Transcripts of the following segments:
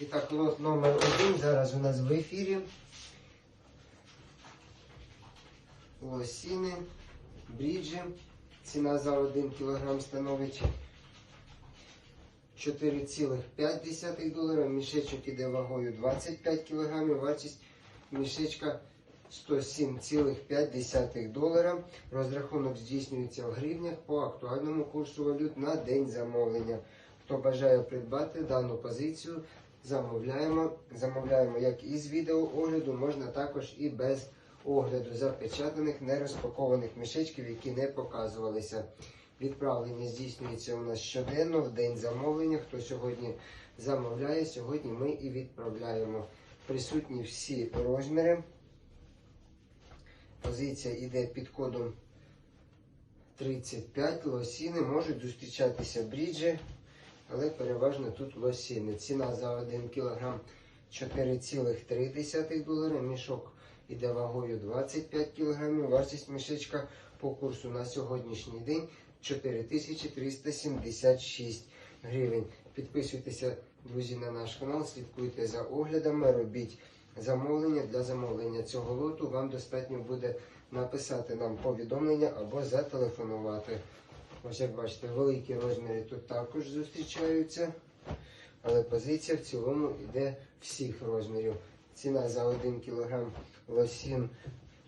І так, лот номер один зараз у нас в ефірі. Лосіни, бріджі. Ціна за 1 кг становить 4,5 долара. Мішечок іде вагою 25 кг. Вартість мішечка 107,5 долара. Розрахунок здійснюється в гривнях по актуальному курсу валют на день замовлення. Хто бажає придбати дану позицію, замовляємо. Замовляємо як із відеоогляду, можна також і без огляду запечатаних, нерозпакованих мішечків, які не показувалися. Відправлення здійснюється у нас щоденно в день замовлення. Хто сьогодні замовляє, сьогодні ми і відправляємо. Присутні всі розміри. Позиція йде під кодом 35. Лосіни можуть зустрічатися бріджі, але переважно тут лосіни. Ціна за 1 кг 4,3 долара. Мішок іде вагою 25 кг. Вартість мішечка по курсу на сьогоднішній день 4376 гривень. Підписуйтеся, друзі, на наш канал, слідкуйте за оглядами, робіть замовлення. Для замовлення цього лоту вам достатньо буде написати нам повідомлення або зателефонувати. Ось як бачите, великі розміри тут також зустрічаються, але позиція в цілому йде всіх розмірів. Ціна за 1 кг лосін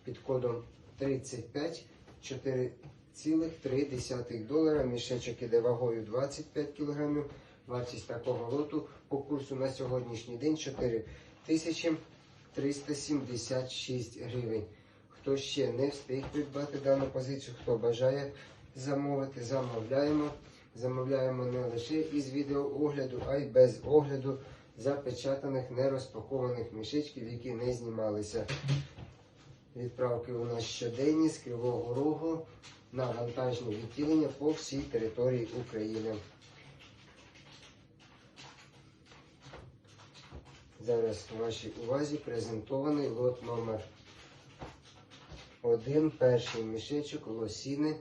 під кодом 35 4,3 долара. Мішечок іде вагою 25 кг. Вартість такого лоту по курсу на сьогоднішній день 4376 гривень. Хто ще не встиг придбати дану позицію, хто бажає замовити, замовляємо. Замовляємо не лише із відеоогляду, а й без огляду запечатаних нерозпакованих мішечків, які не знімалися. Відправки у нас щоденні з Кривого Рогу на вантажні відділення по всій території України. Зараз у вашій увазі презентований лот номер 1. Перший мішечок лосіни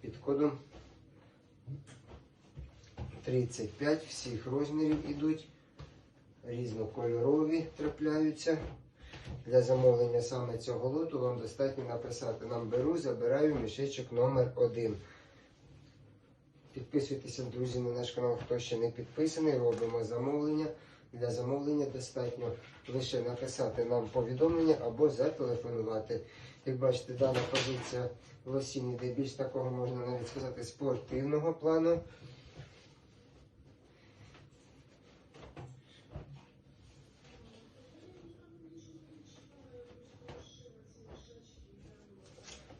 під кодом 35. Всіх розмірів ідуть. Різнокольорові трапляються. Для замовлення саме цього лоту вам достатньо написати нам беру, забираю мішечок номер 1. Підписуйтеся, друзі, на наш канал, хто ще не підписаний, робимо замовлення. Для замовлення достатньо лише написати нам повідомлення або зателефонувати. Як бачите, дана позиція в осінні, де більш такого можна навіть сказати спортивного плану.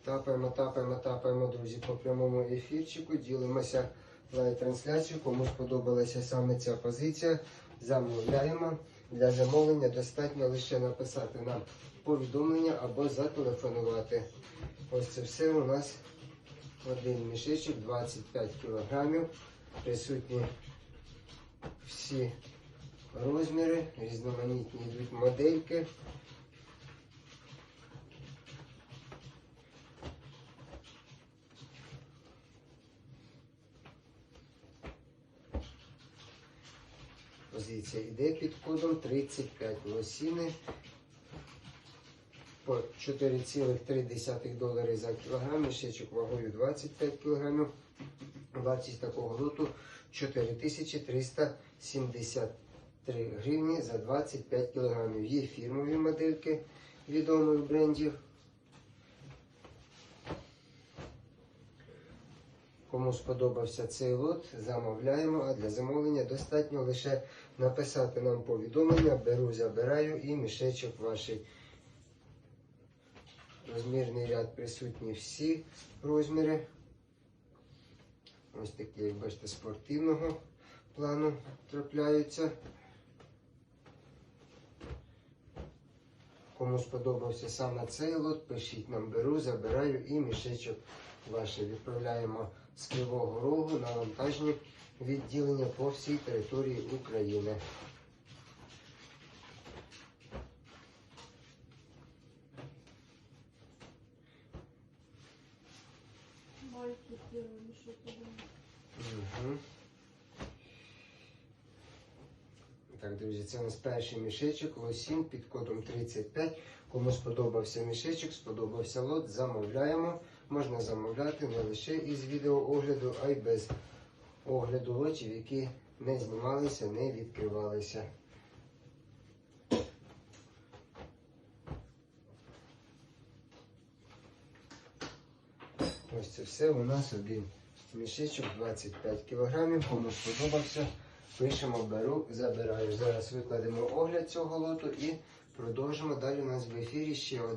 Тапаємо, тапаємо, тапаємо, друзі, по прямому ефірчику. Ділимося лайв-трансляцією. Кому сподобалася саме ця позиція, замовляємо. Для замовлення достатньо лише написати нам повідомлення або зателефонувати. Ось це все у нас один мішечок, 25 кілограмів. Присутні всі розміри, різноманітні йдуть модельки. Позиція йде під кодом 35 лосіни по 4,3 долари за кілограм, мішечок вагою 25 кілограмів. Вартість такого лоту 4373 гривні за 25 кілограмів. Є фірмові модельки відомих брендів. Кому сподобався цей лот, замовляємо, а для замовлення достатньо лише написати нам повідомлення, беру, забираю і мішечок ваший. Розмірний ряд присутні всі розміри. Ось такі, як бачите, спортивного плану трапляються. Кому сподобався саме цей лот, пишіть нам беру, забираю і мішечок ваше відправляємо з Кривого Рогу на вантажні відділення по всій території України. Майки. Угу. Так, друзі, це у нас перший мішечок, лосін під кодом 35. Кому сподобався мішечок, сподобався лот, замовляємо. Можна замовляти не лише із відеоогляду, а й без огляду лотів, які не знімалися, не відкривалися. Ось це все у нас один мішечок 25 кг. Кому сподобався, пишемо, беру, забираю. Зараз викладемо огляд цього лоту і продовжимо. Далі у нас в ефірі ще один.